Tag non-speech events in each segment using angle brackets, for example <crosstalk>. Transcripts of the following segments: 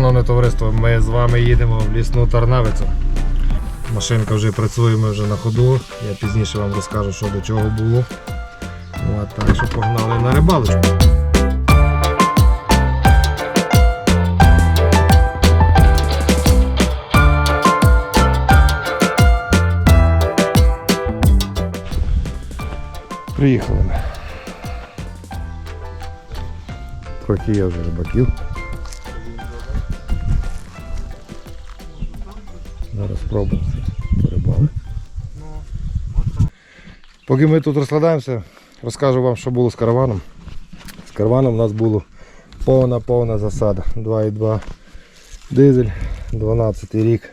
Шановне товариство. Ми з вами їдемо в лісну Тарнавицю. Машинка вже працює, ми вже на ходу. Я пізніше вам розкажу, що до чого було. Ну, а так що погнали на рибалочку. Приїхали. Трохи є вже рибаків. Зараз спробуємо порибали. Поки ми тут розкладаємося, розкажу вам, що було з караваном. З караваном у нас було повна-повна засада. 2,2 дизель, 12 рік.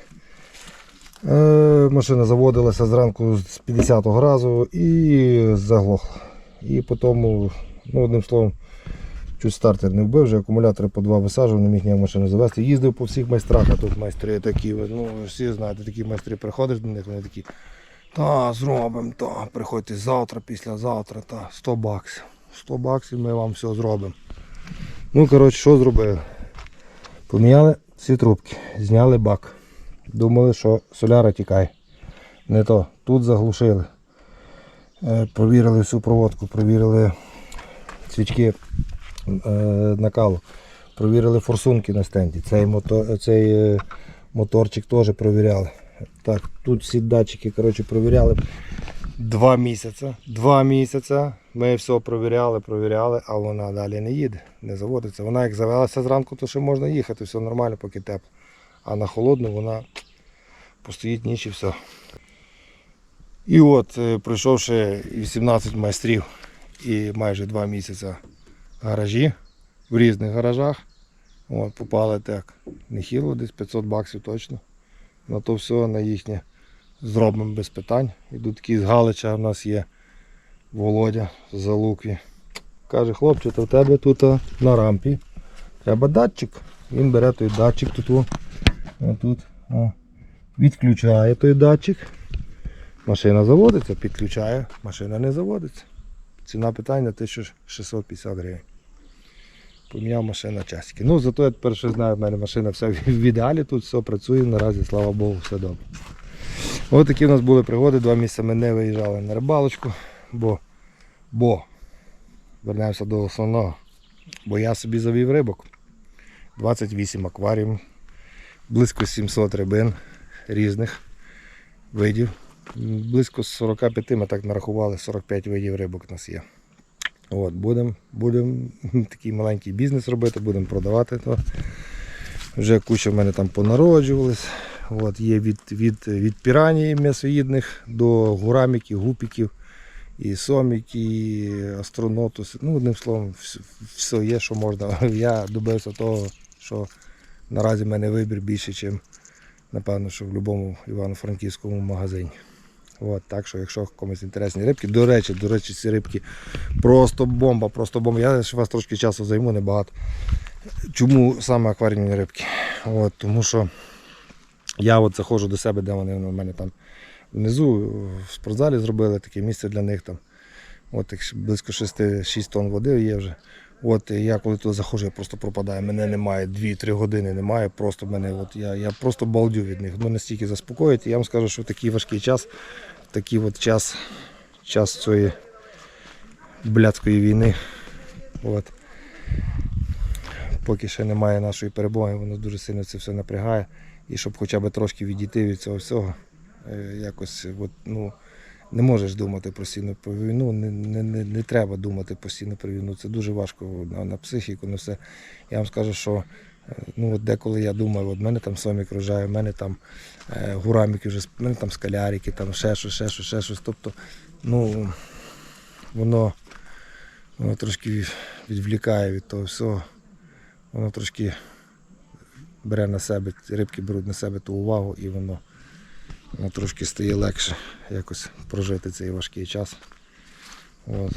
Е, машина заводилася зранку з 50-го разу і заглохла. І потім, ну, одним словом, чуть стартер не вбив, вже акумулятори по два висаджував, не міг ніяк машину завести. Їздив по всіх майстрах, а тут майстри такі, ну всі знаєте, такі майстри приходиш до них, вони такі, та зробимо, та, приходьте завтра, післязавтра, та 100 баксів. 100 баксів ми вам все зробимо. Ну, коротше, що зробили? Поміняли всі трубки, зняли бак. Думали, що соляра тікає. Не то. Тут заглушили. Е, Провірили всю проводку, провірили свічки накалу, провірили форсунки на стенді. Цей, мото, цей е, моторчик теж провіряли. Так, тут всі датчики коротше, провіряли два місяці. Два місяці ми все провіряли, провіряли, а вона далі не їде, не заводиться. Вона як завелася зранку, то ще можна їхати, все нормально, поки тепло. А на холодну вона постоїть ніч і все. І от, е, пройшовши 18 майстрів і майже 2 місяці гаражі в різних гаражах, от, попали так нехило, десь 500 баксів точно. На то все на їхнє зробимо без питань. Ідуть такі з Галича у нас є Володя з Залукві. Каже, хлопче, то в тебе тут на рампі треба датчик. Він бере той датчик тут. Отут, о, відключає той датчик. Машина заводиться, підключає, машина не заводиться. Ціна питання 1650 гривень. Поміняв машина часики. Ну, зато я тепер ще знаю, в мене машина вся в ідеалі, тут все працює, наразі, слава Богу, все добре. Ось такі у нас були пригоди, два місяці ми не виїжджали на рибалочку, бо, бо вернемося до основного. Бо я собі завів рибок. 28 акваріумів, близько 700 рибин різних видів. Близько 45 ми так нарахували, 45 видів рибок у нас є. От, Будемо будем <laughs> такий маленький бізнес робити, будемо продавати. То. Вже куча в мене там понароджувались. От, є від, від, від піраній м'ясоїдних до гураміків, гупіків, і сомік, і астронотус. Ну, одним словом, все є, що можна. <laughs> Я добився того, що наразі в мене вибір більше, ніж, напевно, що в будь-якому івано-франківському магазині. От, так що, якщо комусь інтересні рибки, до речі, до речі, ці рибки просто бомба, просто бомба. Я ще вас трошки часу займу, небагато. Чому саме акваріумні рибки? От, тому що я от заходжу до себе, де вони у мене там внизу в спортзалі зробили таке місце для них там. От близько 6, 6 тонн води є вже. От я коли туди заходжу, я просто пропадаю. Мене немає 2-3 години, немає. Просто мене, от я, я просто балдю від них. Ну настільки заспокоїть. Я вам скажу, що в такий важкий час, такий от час, час цієї блядської війни. От. Поки ще немає нашої перемоги, воно дуже сильно це все напрягає. І щоб хоча б трошки відійти від цього всього, е, якось от, ну, не можеш думати постійно про війну, не, не, не, не треба думати постійно про війну. Це дуже важко на, на психіку, на все. Я вам скажу, що е, ну, от деколи я думаю, от мене там сомік рожає, в мене там е, гураміки вже, в мене там скалярики, там ще щось, ще щось, ще щось. Тобто, ну, воно, воно трошки від- відвлікає від того всього. Воно трошки бере на себе, рибки беруть на себе ту увагу і воно, воно трошки стає легше якось прожити цей важкий час. От.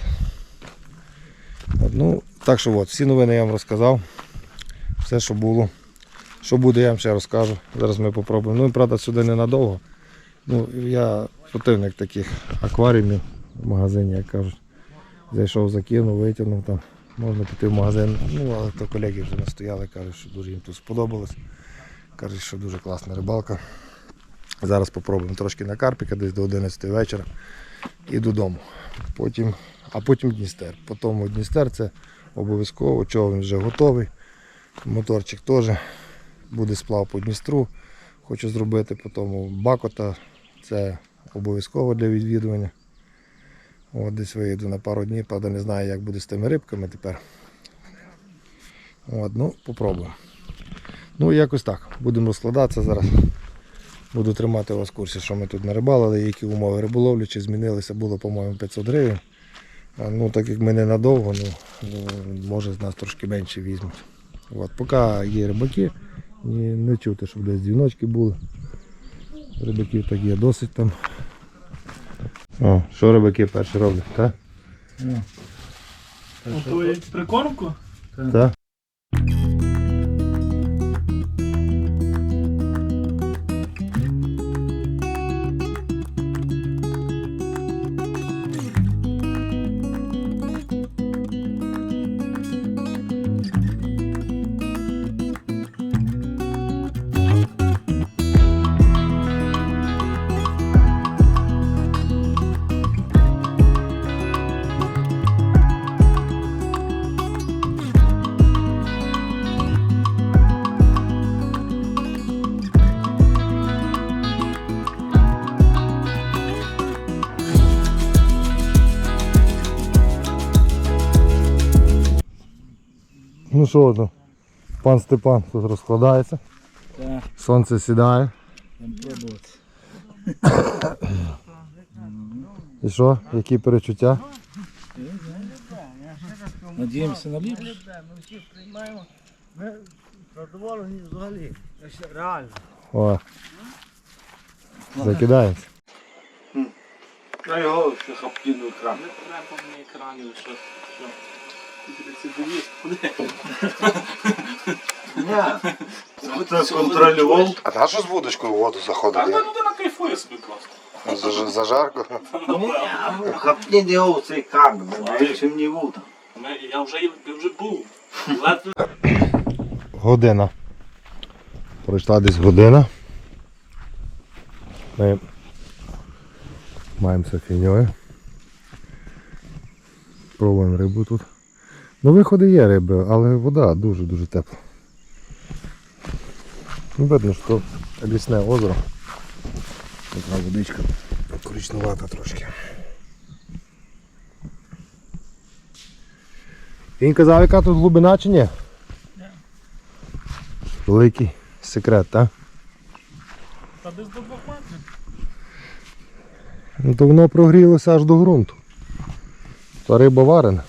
От, ну, так що от, всі новини я вам розказав. Все, що було. Що буде, я вам ще розкажу. Зараз ми попробуємо. Ну, правда, сюди ненадовго. Ну, я противник таких акваріумів в магазині, як кажуть. Зайшов, закинув, витягнув там Можна піти в магазин. Ну, але то колеги вже настояли, кажуть, що дуже їм тут сподобалось. Кажуть, що дуже класна рибалка. Зараз спробуємо трошки на карпіка, десь до 11 вечора і додому. Потім, а потім Дністер. Потім Дністер це обов'язково, човен вже готовий. Моторчик теж буде сплав по Дністру. Хочу зробити по тому Бакота. Це обов'язково для відвідування. От десь виїду на пару днів, правда не знаю, як буде з тими рибками тепер. От, ну, попробуємо. Ну, якось так. Будемо розкладатися зараз. Буду тримати вас в курсі, що ми тут нарибалили, які умови риболовлі, чи змінилися, було, по-моєму, 500 гривень. Ну, так як ми не надовго, ну, ну, може з нас трошки менше візьмуть. От, поки є рибаки, ні, не чути, щоб десь дзвіночки були. Рибаків так є досить там. О, що рибаки перші роблять, так? Готують прикормку? Так. Що там? Пан Степан тут розкладається. Так, Сонце сідає. І що? Які перечуття? Надіємося на ліпше. Ми всіх приймаємо. Ми задоволені взагалі. Реально. О. Закидається. На його хапкину екран. Не треба мені екранів, що. Контролював. А на що з вудочкою в воду Та заходити? людина кайфує собі просто. За, зажарко? Хапні не його цей камінь. Більше мені вута. Ми- Я вже, я вже був. Година. Пройшла десь година. Ми маємося фіньою. Пробуємо рибу тут. Ну виходи є риби, але вода дуже-дуже тепла. Ну, видно, що лісне озеро. Така водичка коричнувата трошки. Він казав, яка тут глибина чи ні? Великий секрет, так? Та десь до двох метрів. Ну то воно прогрілося аж до ґрунту. Та риба варена.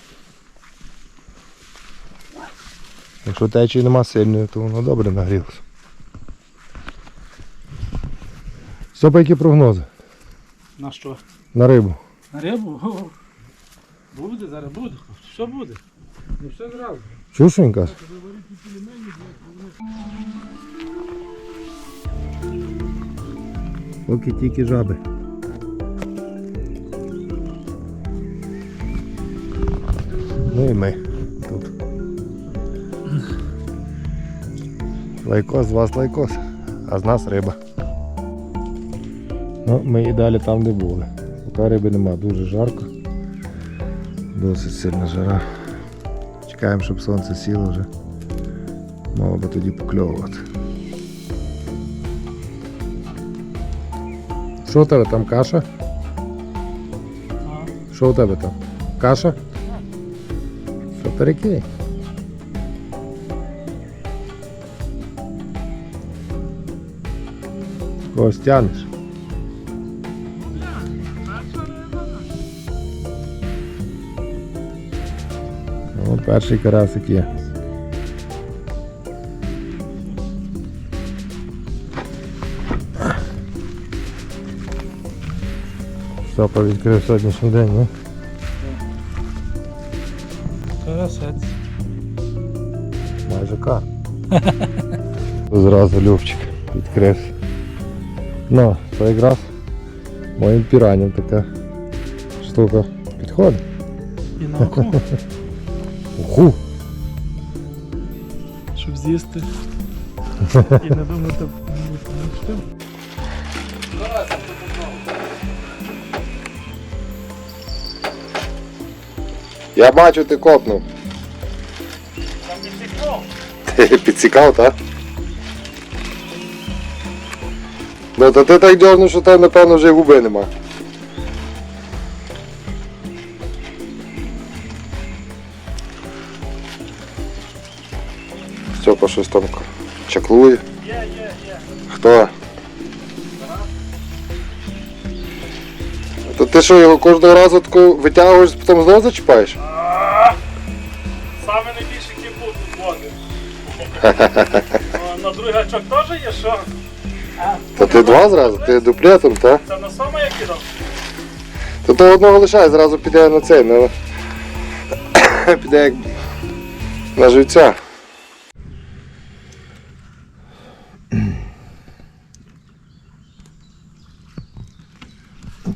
Якщо течії нема сильної, то воно добре нагрілося. По які прогнози? На що? На рибу. На рибу? О, Буде, зараз буде. Все буде. Не все зразу. Чуєш, що він каже? Поки тільки жаби. Ну і ми Лайкос, з вас лайкос, а з нас риба. Ну, ми і далі там не були. Поки риби нема, дуже жарко. Досить сильна жара. Чекаємо, щоб сонце сіло вже. Мало би тоді покльовувати. Що у тебе там каша? Що у тебе там? Каша? Що Когось тянеш? О, перший карасик є. Стопа відкрив сьогоднішній день, ні? Карасець. Майже кар. <laughs> Зразу Любчик відкрився. Ну, це якраз моїм піраням така штука підходить. І на око. Уху! Щоб з'їсти. І не думати. що. Я бачу, ти копнув. Там не цікав. Ти підсікав, так? Ну то ти так дьорнув, що там, напевно, вже губи нема. Степа щось там чаклує. Хто? То ти що, його кожного разу таку витягуєш, потім знову зачіпаєш? Саме найбільший кіпу тут води. <laughs> На другий гачок теж є, що? Та ти два зразу, ти дуплетом, так? Це на саме я кидав? То то одного лишай, зразу піде на цей, на... <coughs> піде як на живця.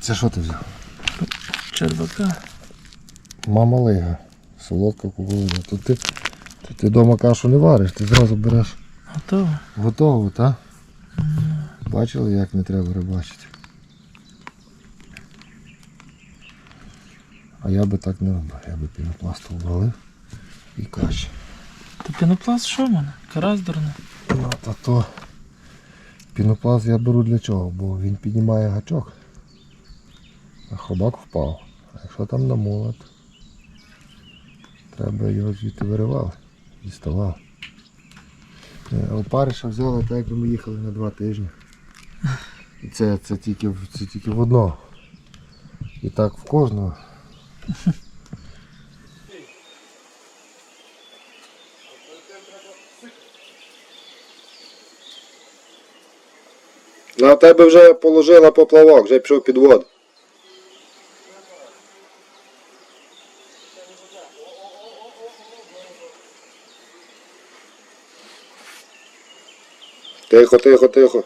Це що ти взяв? Червака. Мама лига. Солодка кукурудза. То ти, то ти вдома кашу не вариш, ти зразу береш Готово. готову, так? Бачили, як не треба рибачити? А я би так не робив, я би пінопласту ввалив і каші. Та пінопласт що в мене? Карась дурне. Ну, та то пінопласт я беру для чого? Бо він піднімає гачок. А хробак впав. А якщо там намолот, треба його звідти виривали, діставали. Е, Опариша взяли так, як ми їхали на два тижні. Це, це, тільки, це тільки в одного. І так в кожного. На тебе вже положила поплавок, вже пішов під воду. Тихо, тихо, тихо.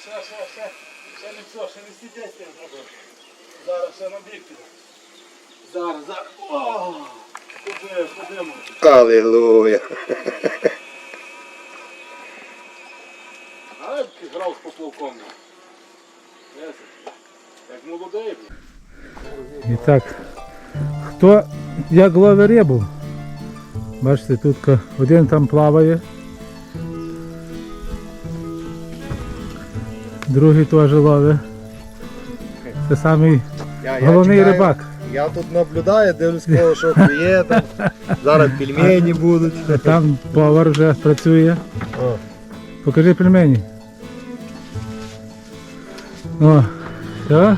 Ще, ще, ще. Не всі дійсно зробив. Зараз ще на бік піде. Зараз, зараз. О! Куди, куди ми? Аллилуйя. А як ти грав з? Як молодий. І хто як ловить рибу? Бачите, тут один там плаває. Другий теж ловить. Це самий головний рибак. Я тут наблюдаю, дивлюсь, кого що клює, там. Зараз <laughs> пельмені будуть. А там повар вже працює. О. Покажи пельмені. О, все?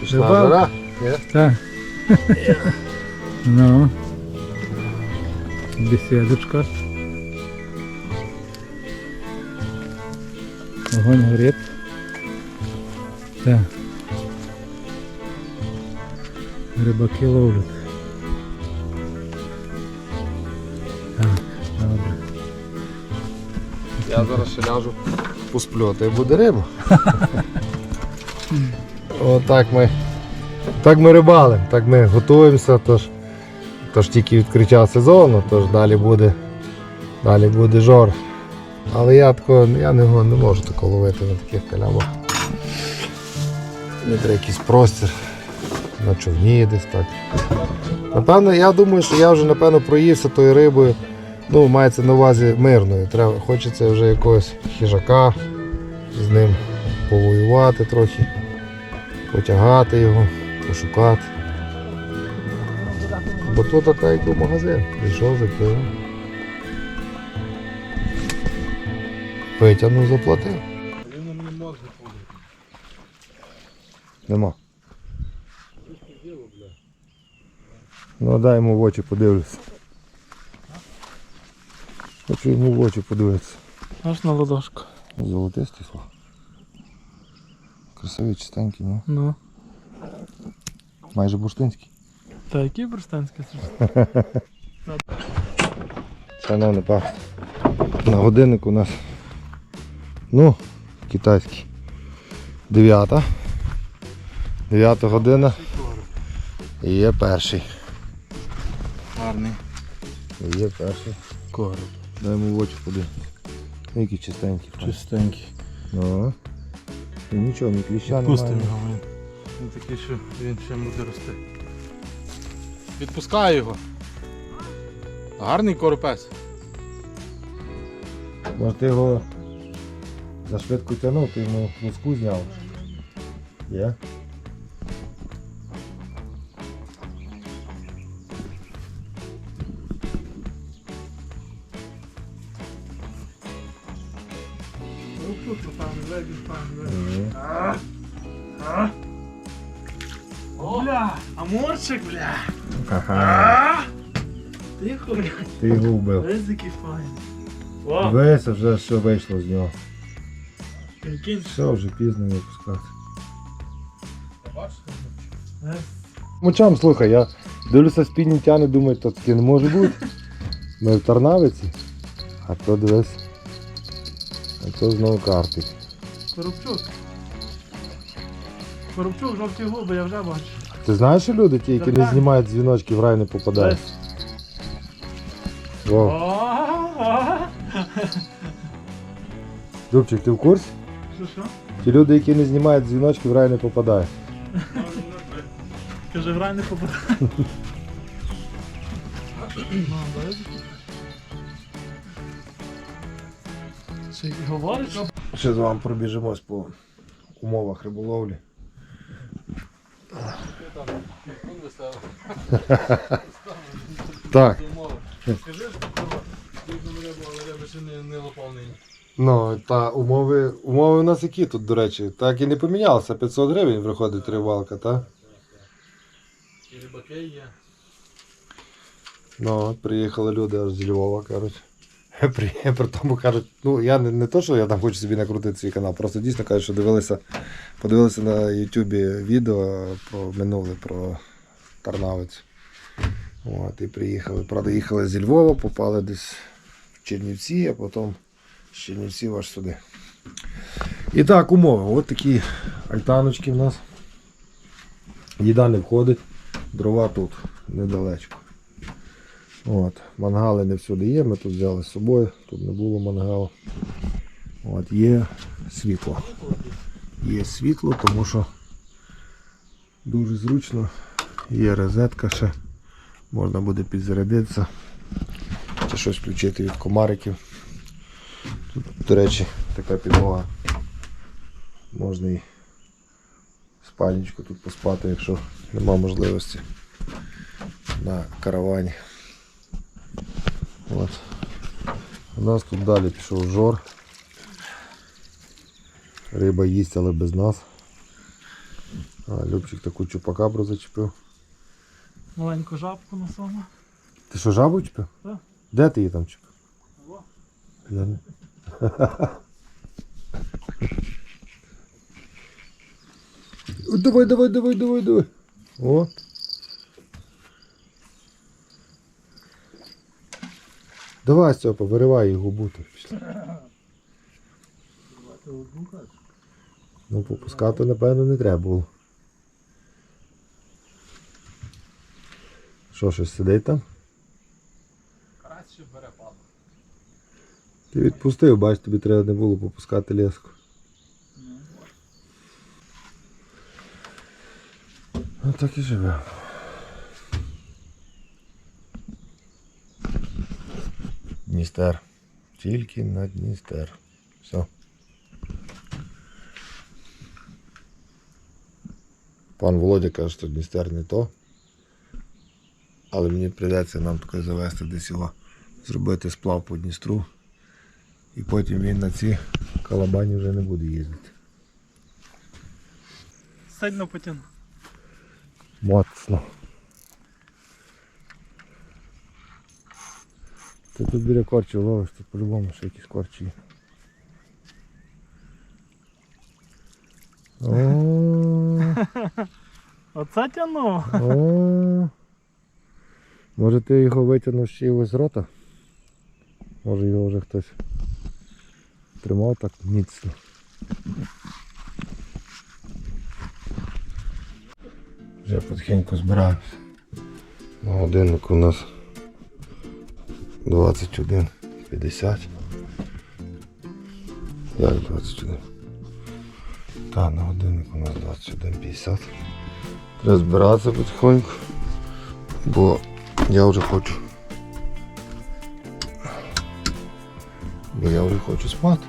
Пішла жара. Так. <laughs> ну. Беседочка. Огонь горить. Так. Рибаки ловлять. Так, добре. Я зараз ще ляжу посплю, а і буде риба. <laughs> Отак ми. Так ми рибали, так ми готуємося, тож, тож тільки відкриття сезону, тож далі буде, далі буде жор. Але я такого, я не, не можу такого ловити на таких калямах. Не треба якийсь простір на човні десь так. Напевно, я думаю, що я вже напевно проївся тою рибою. Ну, мається на увазі мирною. Треба, хочеться вже якогось хижака з ним повоювати трохи, потягати його, пошукати. Тут така як у магазин. Прийшов, закинув. Витягнув, заплатив. Він на мені мозги ходить. Нема. Ну дай йому в очі подивлюся. Хочу йому в очі подивитися. Аж на ладошку. Золотистий слав. Красивий, чистенький, ну. Ну. Майже бурштинський. Та який бурштанський Шановний пах. На годиннику у нас Ну, китайський. Дев'ята. Дев'ята година. І є перший. Гарний І є перший. короб. Дай йому в очі ходи. Який чистенький. Чистенький. Ну. І нічого, ні кліща Пустимо немає. його. Він, він такий, що він ще буде рости. Відпускай його. Гарний коропець. Може ти його за швидко тягнув, ти йому луску зняв. Є? Ні. Ха-ха. Тихо, бля. Ти його вбив. Ризики файні. Вау, Весь вже все вийшло з нього. прикинь. Все, вже пізно випускати. Е, Мочам, слухай, я дивлюся спільні тяни, думаю, то таке не може бути. Ми в Тарнавиці, а то дивись. А то знову картик. Коробчук. Коробчук, жовті губи, я вже бачу. Ти знаєш, що люди, ті, які не Так. знімають дзвіночки, в рай не попадають? О, Любчик, ти в курсі? Що що? Ті люди, які не знімають дзвіночки, в рай не попадають. Каже, в рай не попадає. Ну? Ще й говориш? Ще з вами пробіжимось по умовах риболовлі. Так. Скажи, що не, лопав нині. Ну, та умови, умови у нас які тут, до речі, так і не помінялося. 500 гривень виходить рибалка, так? І рибаки є. Ну, от приїхали люди аж з Львова, кажуть. <laughs> При, при тому кажуть, ну я не, не то, що я там хочу собі накрутити свій канал, просто дійсно кажуть, що дивилися, подивилися на Ютубі відео про минуле, про Тарнавець. От, і приїхали. Правда, їхали зі Львова, попали десь в Чернівці, а потім з Чернівців аж сюди. І так, умови. От такі альтаночки в нас. Їда не входить, дрова тут недалечко. От, мангали не всюди є, ми тут взяли з собою, тут не було мангалу. От, є світло. Є світло, тому що дуже зручно. Є розетка ще. Можна буде підзарядитися. Чи щось включити від комариків. Тут, до речі, така підлога. Можна і спальничку тут поспати, якщо нема можливості на каравані. От. У нас тут далі пішов жор. Риба їсть, але без нас. А, Любчик таку чупакабру зачепив. Маленьку жабку на само. Ти що, жабу чіпив? Так. Де ти її там чіпив? Я не... <laughs> Давай, давай, давай, давай, давай. О. Давай, Степа, виривай її губу. Ну, попускати, напевно, не треба було. Що, щось сидить там? Карась ще бере паду. Ти відпустив, бач, тобі треба не було попускати леску. Ну так і живе. Дністер. Тільки на Дністер. Все. Пан Володя каже, що Дністер не то. Але мені прийдеться нам таке завести десь його, зробити сплав по Дністру. І потім він на ці калабані вже не буде їздити. Сильно потягну. Моцно. Ти тут біля корчі ловиш, тут по-любому ще якісь корчі. О, <laughs> Оце тяну. о. Може ти його витягнув ще й з рота? Може його вже хтось Тримав так міцно. Вже потихеньку збираємося. На годиннику у нас 21.50. Як 21? Та, на годиннику у нас 21.50. Треба збиратися потихоньку, бо я вже хочу. Бо я вже хочу спати.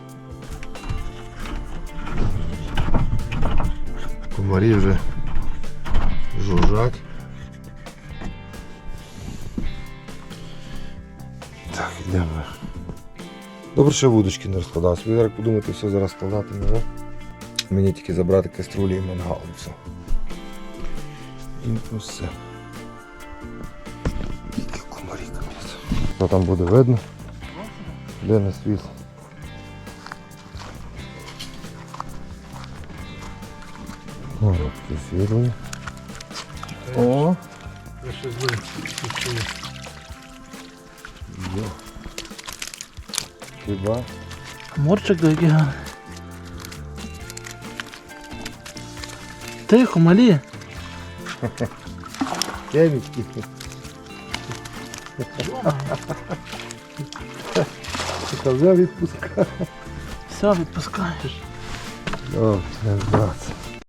Комарі вже жужжать. Йдемо. Добре, що вудочки не розкладав. Собі зараз подумати, все зараз складати не. Мені тільки забрати каструлі і мангал і все. І все. Що там буде видно? Де на світ? О, такі світлі. О! Я ще злий. Хіба? Морчик гарний. Тихо, малі. <laughs> Кемічки. <laughs> Вже відпускає. Все, відпускаєш. О, здаться.